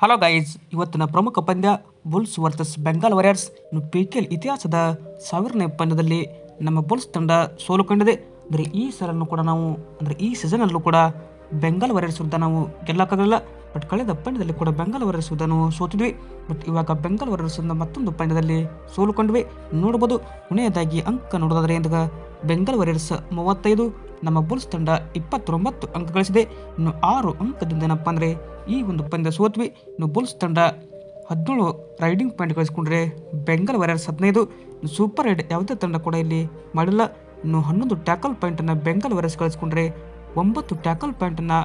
Hello guys ಇವತ್ತಿನ ಪ್ರಮುಖ ಪಂದ್ಯ Bulls versus Bengal Warriors P K L ಇತಿಹಾಸದ ಸಾವಿರನೇ ಪಂದ್ಯದಲ್ಲಿ ನಮ್ಮ ಬುಲ್ಸ್ ತಂಡ ಸೋಲು ಕಂಡಿದೆ. ಅಂದರೆ ಈ ಸಲನ್ನು ಕೂಡ ನಾವು, ಅಂದರೆ ಈ ಸೀಸನಲ್ಲೂ ಕೂಡ ಬೆಂಗಾಲ್ ವಾರಿಯರ್ಸ್ ವಿರುದ್ಧ ನಾವು ಗೆಲ್ಲಕ್ಕಾಗಲಿಲ್ಲ. ಬಟ್ ಕಳೆದ ಪಂದ್ಯದಲ್ಲಿ ಕೂಡ ಬೆಂಗಾಲ್ ವಾರಿಯರ್ಸ್ ನಾವು ಸೋತಿದ್ವಿ. ಬಟ್ ಇವಾಗ ಬೆಂಗಾಲ್ ವಾರಿಯರ್ಸ್ ಅಂತ ಮತ್ತೊಂದು ಪಂದ್ಯದಲ್ಲಿ ಸೋಲು ಕಂಡ್ವಿ. ನೋಡ್ಬೋದು, ಕೊನೆಯದಾಗಿ ಅಂಕ ನೋಡೋದಾದ್ರೆ ಎಂದಾಗ ಬೆಂಗಾಲ್ ವಾರಿಯರ್ಸ್ ಮೂವತ್ತೈದು ನಮ್ಮ ಬುಲ್ಸ್ ತಂಡ ಇಪ್ಪತ್ತೊಂಬತ್ತು ಅಂಕ ಗಳಿಸಿದೆ. ಇನ್ನು ಆರು ಅಂಕದಿಂದ ಏನಪ್ಪ ಅಂದರೆ, ಈ ಒಂದು ಪಂದ್ಯ ಸೋತ್ವಿ. ಇನ್ನು ಬುಲ್ಸ್ ತಂಡ ಹದಿನೇಳು ರೈಡಿಂಗ್ ಪಾಯಿಂಟ್ ಗಳಿಸ್ಕೊಂಡ್ರೆ ಬೆಂಗಲ್ ವಾರಿಯರ್ಸ್ ಹದಿನೈದು. ಸೂಪರ್ ರೈಡ್ ಯಾವುದೇ ತಂಡ ಕೂಡ ಇಲ್ಲಿ ಮಾಡಿಲ್ಲ. ಇನ್ನು ಹನ್ನೊಂದು ಟ್ಯಾಕಲ್ ಪಾಯಿಂಟನ್ನು ಬೆಂಗಲ್ ವಾರಿಯರ್ಸ್ ಗಳಿಸ್ಕೊಂಡ್ರೆ ಒಂಬತ್ತು ಟ್ಯಾಕಲ್ ಪಾಯಿಂಟನ್ನು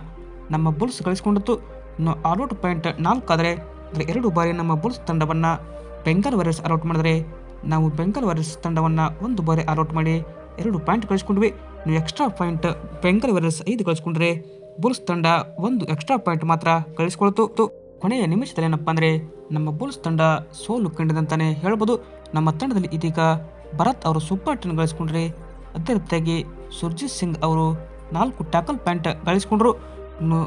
ನಮ್ಮ ಬುಲ್ಸ್ ಗಳಿಸ್ಕೊಂಡಿತ್ತು ಇನ್ನು ಆಲ್ಔಟ್ ಪಾಯಿಂಟ್ ನಾಲ್ಕಾದರೆ ಅಂದರೆ ಎರಡು ಬಾರಿ ನಮ್ಮ ಬುಲ್ಸ್ ತಂಡವನ್ನು ಬೆಂಗಲ್ ವಾರಿಯರ್ಸ್ ಅಲೌಟ್ ಮಾಡಿದರೆ, ನಾವು ಬೆಂಗಲ್ ವಾರಿಯರ್ಸ್ ತಂಡವನ್ನು ಒಂದು ಬಾರಿ ಅಲೌಟ್ ಮಾಡಿ ಎರಡು ಪಾಯಿಂಟ್ ಗಳಿಸ್ಕೊಂಡ್ವಿ. ನೀವು ಎಕ್ಸ್ಟ್ರಾ ಪಾಯಿಂಟ್ ಬೆಂಗಲ್ ವಾರಿಯರ್ಸ್ ಐದು ಗಳಿಸ್ಕೊಂಡ್ರೆ ಬುಲ್ಸ್ ತಂಡ ಒಂದು ಎಕ್ಸ್ಟ್ರಾ ಪಾಯಿಂಟ್ ಮಾತ್ರ ಗಳಿಸ್ಕೊಳ್ತು ಕೊನೆಯ ನಿಮಿಷದಲ್ಲಿ ಏನಪ್ಪ ಅಂದರೆ ನಮ್ಮ ಬುಲ್ಸ್ ತಂಡ ಸೋಲು ಕಂಡಿದಂತಾನೆ ಹೇಳ್ಬೋದು. ನಮ್ಮ ತಂಡದಲ್ಲಿ ಇದೀಗ ಭರತ್ ಅವರು ಸೂಪರ್ ಟನ್ ಗಳಿಸ್ಕೊಂಡ್ರೆ ಅದೇ ರೀತಿಯಾಗಿ ಸುರ್ಜಿತ್ ಸಿಂಗ್ ಅವರು ನಾಲ್ಕು ಟ್ಯಾಕಲ್ ಪ್ಯಾಂಟ್ ಗಳಿಸ್ಕೊಂಡ್ರು ಇನ್ನು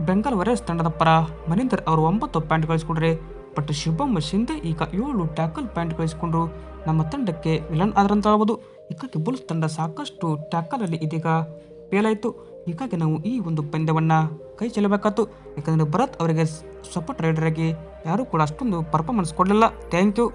ಬೆಂಗಾಲ್ ವಾರಿಯರ್ಸ್ ತಂಡದ ಪರ ಮನೀಂದರ್ ಅವರು ಒಂಬತ್ತು ಪ್ಯಾಂಟ್ ಗಳಿಸ್ಕೊಂಡ್ರೆ ಬಟ್ ಶುಭಮ್ ಶಿಂದೆ ಈಗ ಏಳು ಟ್ಯಾಕಲ್ ಪ್ಯಾಂಟ್ ಗಳಿಸಿಕೊಂಡ್ರು ನಮ್ಮ ತಂಡಕ್ಕೆ ವಿಲನ್ ಆದ್ರಂತ ಹೇಳ್ಬೋದು ಹೀಗಾಗಿ ಬುಲ್ಸ್ ತಂಡ ಸಾಕಷ್ಟು ಟ್ಯಾಕಲಲ್ಲಿ ಇದೀಗ ಫೇಲಾಯಿತು ಹೀಗಾಗಿ ನಾವು ಈ ಒಂದು ಪಂದ್ಯವನ್ನು ಕೈ ಚೆಲ್ಲಬೇಕಾಯ್ತು. ಯಾಕಂದರೆ ಭರತ್ ಅವರಿಗೆ ಸಪೋರ್ಟ್ ರೈಡರ್ ಆಗಿ ಯಾರೂ ಕೂಡ ಅಷ್ಟೊಂದು ಪರ್ಫಾರ್ಮೆನ್ಸ್ ಕೊಡಲಿಲ್ಲ. Thank you